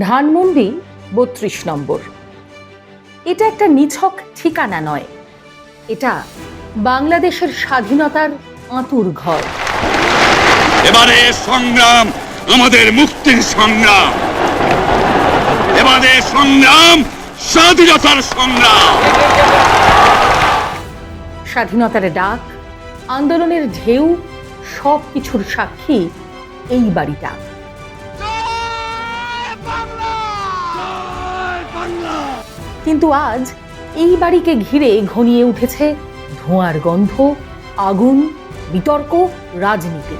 ধানমন্ডি বত্রিশ নম্বর। এটা একটা নিছক ঠিকানা নয়। এটা বাংলাদেশের স্বাধীনতার আঁতুর ঘর। এবারে সংগ্রাম আমাদের মুক্তির সংগ্রাম। এবারে সংগ্রাম স্বাধীনতার সংগ্রাম। স্বাধীনতার ডাক আন্দোলনের ঢেউ সব কিছুর সাক্ষী এই বাড়িটা। কিন্তু আজ এই বাড়িকে ঘিরে ঘনিয়ে উঠেছে ধোঁয়ার গন্ধ, আগুন, বিতর্ক, রাজনীতি।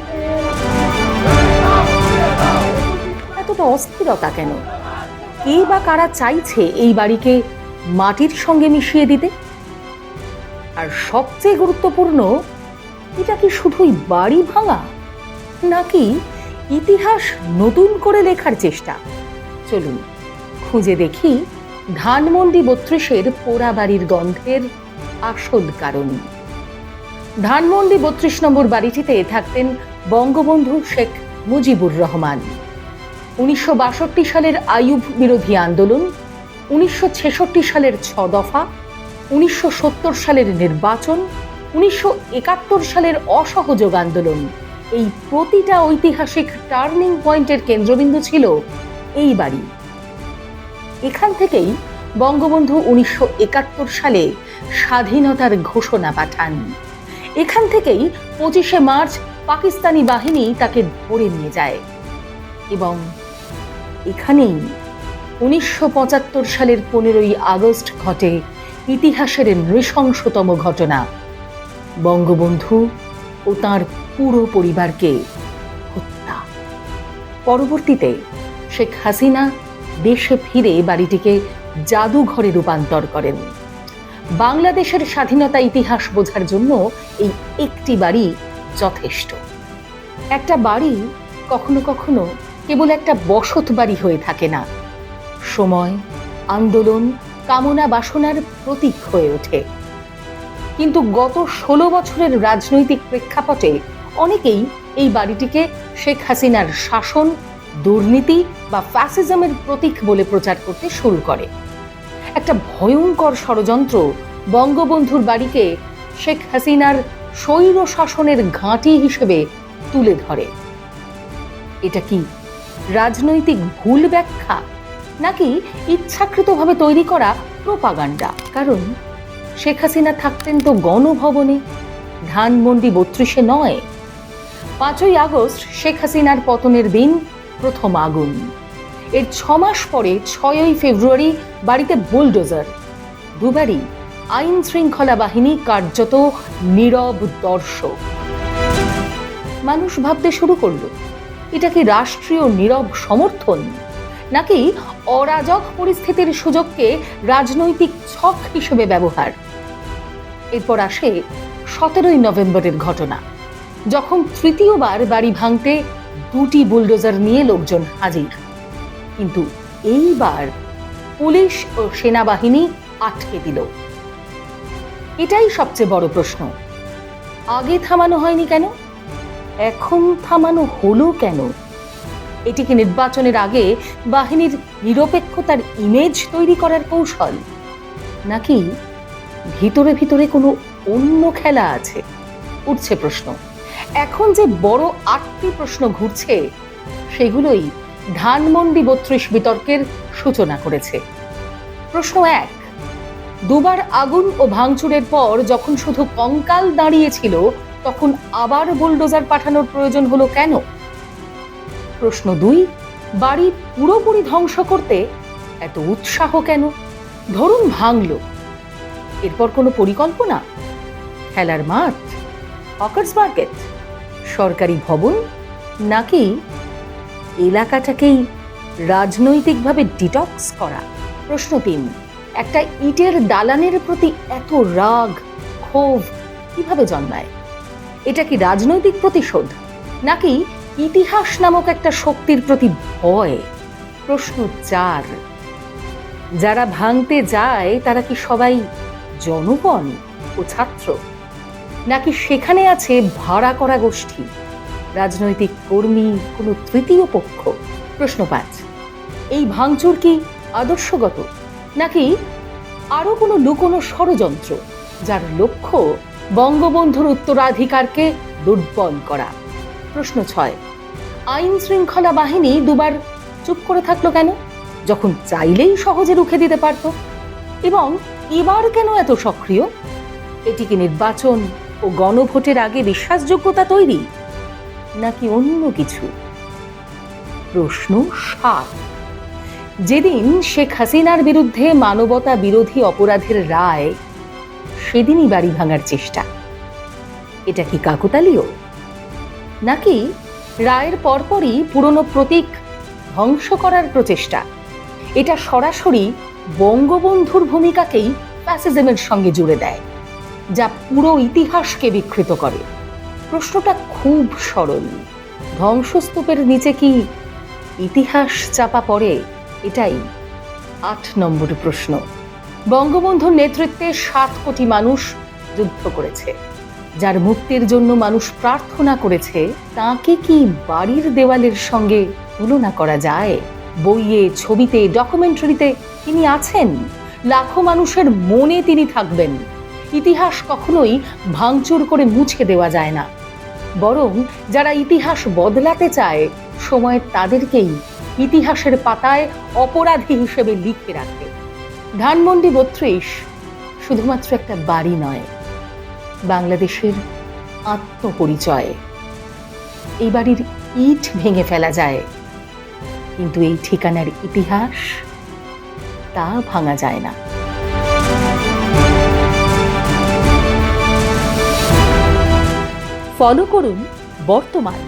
এতটা অস্থিরতা কেন? কে বা কারা চাইছে এই বাড়িকে মাটির সঙ্গে মিশিয়ে দিতে? আর সবচেয়ে গুরুত্বপূর্ণ, এটা কি শুধুই বাড়ি ভাঙা, নাকি ইতিহাস নতুন করে লেখার চেষ্টা? চলুন, খুঁজে দেখি ধানমন্ডি বত্রিশের পোড়া বাড়ির গন্ধের আসল কারণ। ধানমন্ডি বত্রিশ নম্বর বাড়িটিতে থাকতেন বঙ্গবন্ধু শেখ মুজিবুর রহমান। উনিশশো বাষট্টি সালের আয়ুব বিরোধী আন্দোলন, উনিশশো ছেষট্টি সালের ছ দফা, উনিশশো সত্তর সালের নির্বাচন, উনিশশো একাত্তর সালের অসহযোগ আন্দোলন। এই প্রতিটা ঐতিহাসিক টার্নিং পয়েন্টের কেন্দ্রবিন্দু ছিল এই বাড়ি। এখান থেকেই বঙ্গবন্ধু উনিশশো একাত্তর সালে স্বাধীনতার ঘোষণা পাঠান। এখান থেকেই পঁচিশে মার্চ পাকিস্তানি বাহিনী তাকে ধরে নিয়ে যায় এবং এখানেই উনিশশো পঁচাত্তর সালের পনেরোই আগস্ট ঘটে ইতিহাসের নৃশংসতম ঘটনা। বঙ্গবন্ধু ও তার পুরো পরিবারকে হত্যা। পরবর্তীতে শেখ হাসিনা দেশে ফিরে বাড়িটিকে জাদুঘরে রূপান্তর করেন। বাংলাদেশের স্বাধীনতা ইতিহাস বোঝার জন্য এই একটি বাড়ি যথেষ্ট। একটা বাড়ি কখনো কখনো কেবল একটা বসত বাড়ি হয়ে থাকে না। সময়, আন্দোলন, কামনা বাসনার প্রতীক হয়ে ওঠে। কিন্তু গত ষোলো বছরের রাজনৈতিক প্রেক্ষাপটে অনেকেই এই বাড়িটিকে শেখ হাসিনার শাসন দুর্নীতি বা ফ্যাসিজমের প্রতীক বলে প্রচার করতে শুরু করে। একটা ভয়ঙ্কর ষড়যন্ত্র বঙ্গবন্ধুর বাড়িকে শেখ হাসিনার স্বৈর শাসনের ঘাঁটি হিসেবে তুলে ধরে। এটা কি রাজনৈতিক ভুল ব্যাখ্যা নাকি ইচ্ছাকৃতভাবে তৈরি করা প্রোপাগান্ডা? কারণ শেখ হাসিনা থাকতেন তো গণভবনে, ধানমন্ডি বত্রিশে নয়। পাঁচই আগস্ট শেখ হাসিনার পতনের দিন প্রথম আগুন। এর ছ মাস পরে ছয়ই ফেব্রুয়ারি বাড়িতে বুলডোজার। দুবারই আইন শৃঙ্খলা বাহিনী কার্যত নীরব দর্শক। মানুষ ভাবতে শুরু করল, এটা কি রাষ্ট্রীয় নীরব সমর্থন? নাকি অরাজক পরিস্থিতির সুযোগকে রাজনৈতিক ছক হিসেবে ব্যবহার? এরপর আসে সতেরোই নভেম্বরের ঘটনা, যখন তৃতীয়বার বাড়ি ভাঙতে দুটি বুলডোজার নিয়ে লোকজন হাজির। কিন্তু এইবার পুলিশ ও সেনাবাহিনী আটকে দিল। এটাই সবচেয়ে বড় প্রশ্ন। আগে থামানো হয়নি কেন? এখন থামানো হলো কেন? এটি কি নির্বাচনের আগে বাহিনীর নিরপেক্ষতার ইমেজ তৈরি করার কৌশল। নাকি ভিতরে ভিতরে কোনো অন্য খেলা আছে? উঠছে প্রশ্ন। এখন যে বড় আটটি প্রশ্ন ঘুরছে, সেগুলোই ধানমন্ডি বত্রিশ বিতর্কের সূচনা করেছে। প্রশ্ন এক, দুবার আগুন ও ভাঙচুরের পর যখন শুধু কঙ্কাল দাঁড়িয়েছিল, তখন আবার বুলডোজার পাঠানোর প্রয়োজন হলো কেন? প্রশ্ন দুই, বাড়ি পুরোপুরি ধ্বংস করতে এত উৎসাহ কেন? ধরুন ভাঙলো। এরপর কোনো পরিকল্পনা? খেলার মাঠ? Hawkers market? সরকারি ভবন? নাকি এলাকাটাকেই রাজনৈতিকভাবে ডিটক্স করা? প্রশ্ন তিন, একটা ইটের দালানের প্রতি এত রাগ, ক্ষোভ কীভাবে জন্মায়? এটা কি রাজনৈতিক প্রতিশোধ? নাকি ইতিহাস নামক একটা শক্তির প্রতি ভয়? প্রশ্ন চার, যারা ভাঙতে যায় তারা কি সবাই জনগণ ও ছাত্র? নাকি সেখানে আছে ভাড়া করা গোষ্ঠী? রাজনৈতিক কর্মী, কোনো তৃতীয় পক্ষ? প্রশ্ন পাঁচ। এই ভাঙচুর কি আদর্শগত? নাকি আরও কোনো লুকোনো ষড়যন্ত্র, যার লক্ষ্য বঙ্গবন্ধুর উত্তরাধিকারকে দুর্বল করা? প্রশ্ন ছয়। আইন শৃঙ্খলা বাহিনী দুবার চুপ করে থাকল কেন? যখন চাইলেই সহজে রুখে দিতে পারত। এবং এবার কেন এত সক্রিয়? এটি কি নির্বাচন ও গণভোটের আগে বিশ্বাসযোগ্যতা তৈরি, নাকি অন্য কিছু? প্রশ্ন সাত। যেদিন শেখ হাসিনার বিরুদ্ধে মানবতা বিরোধী অপরাধের রায়, সেদিনই বাড়ি ভাঙার চেষ্টা। এটা কি কাকতালীয়? নাকি রায়ের পরপরই পুরনো প্রতীক ধ্বংস করার প্রচেষ্টা? এটা সরাসরি বঙ্গবন্ধুর ভূমিকাকেই ফ্যাসিজমের সঙ্গে জুড়ে দেয়। যা পুরো ইতিহাসকে বিকৃত করে। প্রশ্নটা খুব সরল। ধ্বংসস্তূপের নিচে কি ইতিহাস চাপা পড়ে? এটাই আট নম্বর প্রশ্ন। বঙ্গবন্ধুর নেতৃত্বে সাত কোটি মানুষ যুদ্ধ করেছে। যার মুক্তির জন্য মানুষ প্রার্থনা করেছে, তাকে কি বাড়ির দেওয়ালের সঙ্গে তুলনা করা যায়? বইয়ে, ছবিতে ডকুমেন্টারিতে তিনি আছেন? লাখো মানুষের মনে তিনি থাকবেন। ইতিহাস কখনোই ভাঙচুর করে মুছে দেওয়া যায় না। বরং যারা ইতিহাস বদলাতে চায়, সময় তাদেরকেই ইতিহাসের পাতায় অপরাধী হিসেবে লিখে রাখে। ধানমন্ডি বত্রিশ শুধুমাত্র একটা বাড়ি নয়, বাংলাদেশের আত্মপরিচয়। এই বাড়ির ইট ভেঙে ফেলা যায়, কিন্তু এই ঠিকানার ইতিহাস তা ভাঙা যায় না। ফলো করুন বর্তমান